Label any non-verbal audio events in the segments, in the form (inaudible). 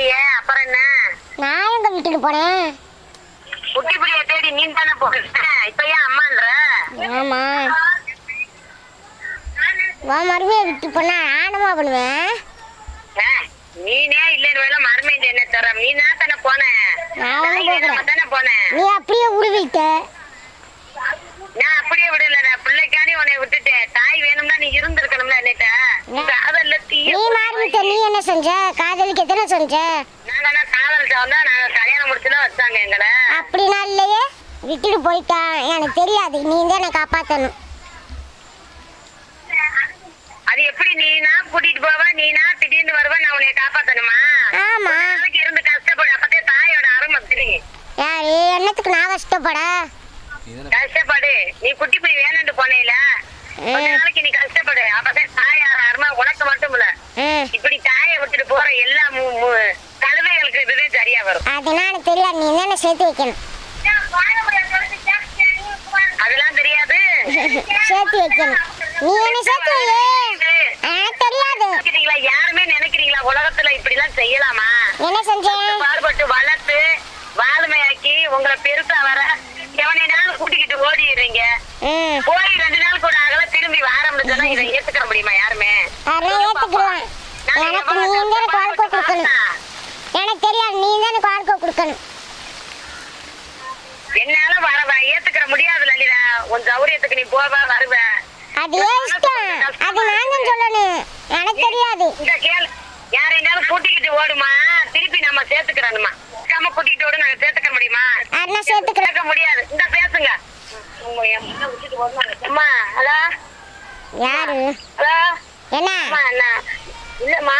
இருக்கியே அப்புறம் என்ன? நான் எங்க விட்டுட்டு போனேன் குட்டி பிள்ளைய தேடி நீ தானே போறீங்க இப்ப ஏன் அம்மான்ற? ஆமா. வா மறுபடியும் விட்டு போனா நானுமா பண்ணுவேன். நீனே இல்லைன்னு வேலை மருமைண்டு என்ன தர? நீ தான் தானே போன. நான் தானே போனேன் நீ அப்படியே உருவிட்ட. நான் அப்படியே விடல. நான் உன்னை விட்டுட்டேன் தாய் வேணும்னா நீ இருந்திருக்கணும்ல என்னட்ட காதல்ல தீய நீ மாறிட்ட நீ என்ன செஞ்ச? காதலிக்க எத்தனை செஞ்ச? நாங்க காதல் தான் நாங்க கல்யாணம் முடிச்சுதான் வச்சாங்க எங்களை. அப்படின்னா இல்லையே. விட்டுட்டு போயிட்டான் எனக்கு தெரியாது. நீ தான் என்னை காப்பாத்தணும். அது எப்படி நீனா? கூட்டிட்டு போவ நீனா? திடீர்னு வருவ நான் உன்னை காப்பாத்தணுமா? ஆமா. இருந்து கஷ்டப்படு. அப்பதே தாயோட அருமை தெரியும். யாரு என்னத்துக்கு நான் கஷ்டப்பட? கஷ்டப்படு. நீ குட்டி போய் வேணும்னு போனேல. நாளைக்கு நீ கஷ்டப்படு. அப்பதான் தாயோட அருமை உனக்கு மட்டும் இல்ல. இப்படி தாயை விட்டுட்டு போற எல்லா மு- மு- கழுதைகளுக்கு இதுவே சரியா வரும். அதெல்லாம் எனக்கு தெரியாது. நீ என்னை சேர்த்து வைக்கணும்? அதெல்லாம் தெரியாது. (laughs) சேர்த்து வைக்கணும். நீ என்ன சேர்த்து வை. எனக்கு தெரியாது. நினைக்கிறீங்களா? யாருமே நினைக்கிறீங்களா? உலகத்துல இப்படி எல்லாம் செய்யலாமா? என்ன செஞ்சேன் பாடுபட்டு வளர்த்து வாழுமையாக்கி உங்களை பெருசா வர எவனைனாலும் கூட்டிக்கிட்டு ஓடிடுறீங்க. போய் ரெண்டு நாள் கூட ஆகல திரும்பி வாரம்னு சொன்னா இதை ஏத்துக்க முடியுமா யாருமே? எனக்கு நீ தான் கொடுக்கணும். எனக்கு தெரியாது நீ தான் கொடுக்கணும். என்னால வர ஏத்துக்கிற முடியாது லலிதா. உன் சௌரியத்துக்கு நீ போவ வருவ. அது இஷ்டம்? அது நான் தான் சொல்லணும். எனக்கு தெரியாது. இந்த கேள். யாரைனாலும் கூட்டிக்கிட்டு ஓடுமா? திருப்பி நம்ம சேர்த்துக்கிறோமா நம்ம கூட்டிக்கிட்டு ஓடு நாங்க சேர்த்துக்க முடியுமா? சேர்க்க முடியாது இந்த பேசுங்க உங்க என் முன்ன விட்டுட்டு ஓடுனாங்க. அம்மா ஹலோ யாரு? என்ன? இல்லம்மா.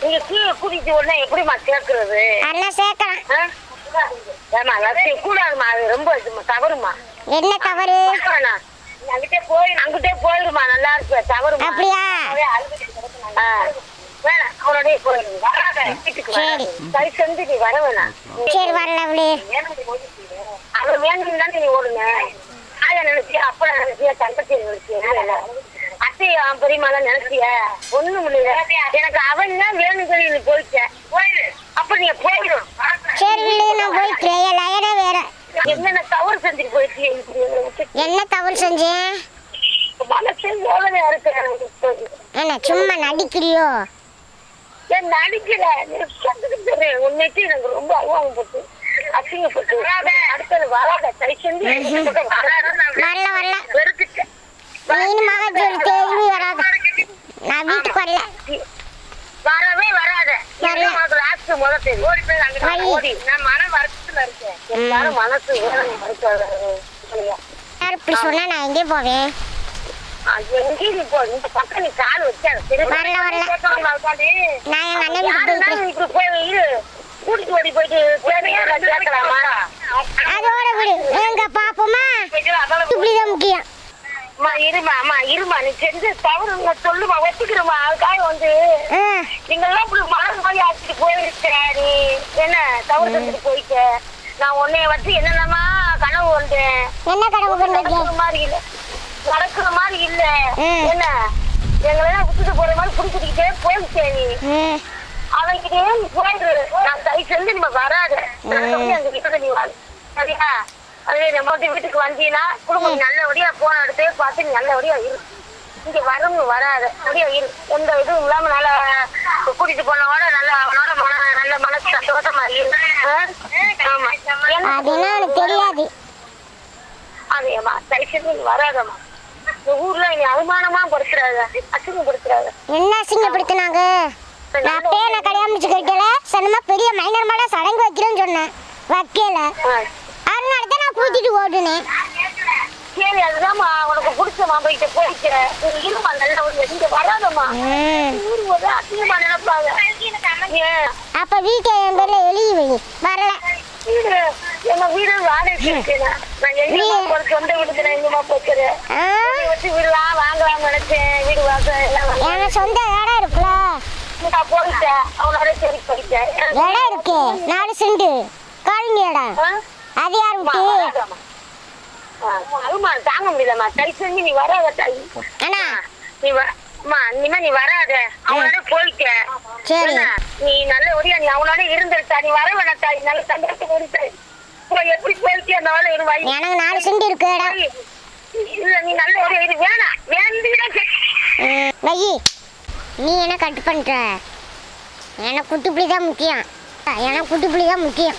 நீங்க கீழே கூட்டிட்டு ஓடுனா எப்படிம்மா சேர்க்கறது? அதெல்லாம் சேர்க்கலாம். ஆ? ஏம்மா லட்சி கூடாதும்மா. அது ரொம்ப தவறுமா என்ன தவறு? அங்கிட்டே போய் அங்கிட்டே போயிருமா நல்லா இருக்கு. தவறுமா அப்படியா. வேணாம் அவனோடய போயிருங்க வராத. வீட்டுக்கு வராத. சரி. செஞ்சு நீ வர வேணாம். சரி வரல அவளே அவர் வேணும் தானே நீ ஓடுங்க ஆயா நினைச்சியா அப்பா நினைச்சியா தங்கச்சி நினைச்சியா அத்தையா பெரியமாலாம் நினைச்சிய? ஒண்ணும் இல்லையா. எனக்கு அவன் தான் வேணும் சொல்லி நீ போயிட்ட. போயிடு அப்ப நீ போயிடும் சரி நான் போய்க்கிறேன். என் லயனே வேற. என்னென்ன தவறு செஞ்சுட்டு போயிட்டு என்ன தவறு செஞ்சேன் மனசே வேதனையா இருக்கு. என்ன சும்மா நடிக்கிறியோ? ஏன் நடிக்கல? எனக்கு ரொம்ப அவமானப்பட்டு அசிங்கப்பட்டு. அடுத்தது வராத. கை செஞ்சு வரல வரல நீனு மக திரும்பி வராத. நான் வீட்டுக்கு வரல. வரவே வராத. லாஸ்ட் முத தெரியும் ஓடி போய் அங்க. ஓடி. நான் மன வருத்தத்துல இருக்கேன். எல்லாரும் மனசு இப்படி சொன்னா நான் எங்கே போவேன்? வரல, வரல. நான் எங்க அண்ணன் போய் இரு. கூட்டிட்டு ஓடி போயிட்டு தேவையா கேட்கலாமா அதோட விடு. எங்க பாப்போமா? இப்படிதான் முக்கியம். அம்மா இருமா அம்மா இருமா. நீ செஞ்ச தவறு நான் சொல்லுமா ஒத்துக்கிறமா அதுக்காக வந்து ஆ, நீங்கெல்லாம் இப்படி மாதிரி போயிருக்க நீ. என்ன தவறு செஞ்சுட்டு போயிட்ட? நான் உன்னைய வச்சு என்னென்னமா கனவு வந்தேன் என்ன பண்றீங்க நடக்கிற மாதிரி இல்ல. நடக்கிற மாதிரி இல்ல. என்ன? எங்களெல்லாம் விட்டுட்டு போற மாதிரி புடிச்சுக்கிட்டே போயிட்டே நீ. ம், அவங்கிட்டே நீ போயிடு நான் கை செஞ்சு நம்ம வராத நீ சரியா? அதே நம்ம வீட்டுக்கு வந்தீங்கன்னா குடும்பம் நல்லபடியா போன இடத்தையே பார்த்து நல்லபடியா இரு. இங்க வரணும் வராத. அப்படியே இரு. எந்த இதுவும் இல்லாம நல்லா கூட்டிட்டு போனவோட நல்ல அவனோட மன நல்ல மனசு சந்தோஷமா இரு. ஆ? ஆமா. அதெல்லாம் எனக்கு தெரியாது. அதேம்மா. தயவு செஞ்சு நீ வராதம்மா. இந்த ஊர்ல நீ அவமானமா படுத்துறாத. அசிங்கப்படுத்துறாத. என்ன அசிங்கப்படுத்தினாங்க? நான் அப்பயே நான் கல்யாணம் முடிச்சு கட்டல சொன்னமா பெரிய மைனர் மேல சடங்கு வைக்கிறேன்னு சொன்னேன். வைக்கல. அதனால தான் நான் கூட்டிட்டு ஓடுனேன். சரி அதுதாம்மா உனக்கு பிடிச்ச மாப்பிள்ளைகிட்ட போயிட்ட நீ இருமா நல்ல ஒரு இங்க வராதம்மா. ஊர் ஒரு அசிங்கமா நினைப்பாங்க. அப்ப வீட்டை என் பேர்ல எழுதி வை. வரல. வீடு எங்க வீடு வாடகைக்கு இருக்குண்ணா நான் போற சொந்த வீட்டுக்கு நான் எங்கம்மா போச்சுறேன் வச்சு வீடுலாம் வாங்கலாம்னு நினைச்சேன். வீடு வாசல் எல்லாம் சொந்த இடம் இருக்குல்ல. சரி இடம் இருக்கு. நாலு செண்டு. காலனி இடம் ஆ? அது யார் அம்மா, விட்டு? வராதம்மா. ஆ, அருமா தாங்க முடியலம்மா தயவு செஞ்சு நீ வராத தாய் அண்ணா. நீ வ அம்மா இனிமே நீ வராத. அவனோட போயிட்ட சரி. நீ நல்லபடியா நீ அவனோட இருந்திருக்கா நீ வர வேணாத்தா நீ நல்ல சந்தோஷம் இருக்க இப்போ எப்படி போயிட்டு அந்த வேலை இரு வாய் எனக்கு நாலு இருக்கு இடம் இல்ல நீ நல்லபடியா இரு. வேணாம். வேண்டிதான் நீ என்ன கட் பண்ணுற எனக்கு குட்டி தான் முக்கியம். எனக்கு குட்டி தான் முக்கியம்.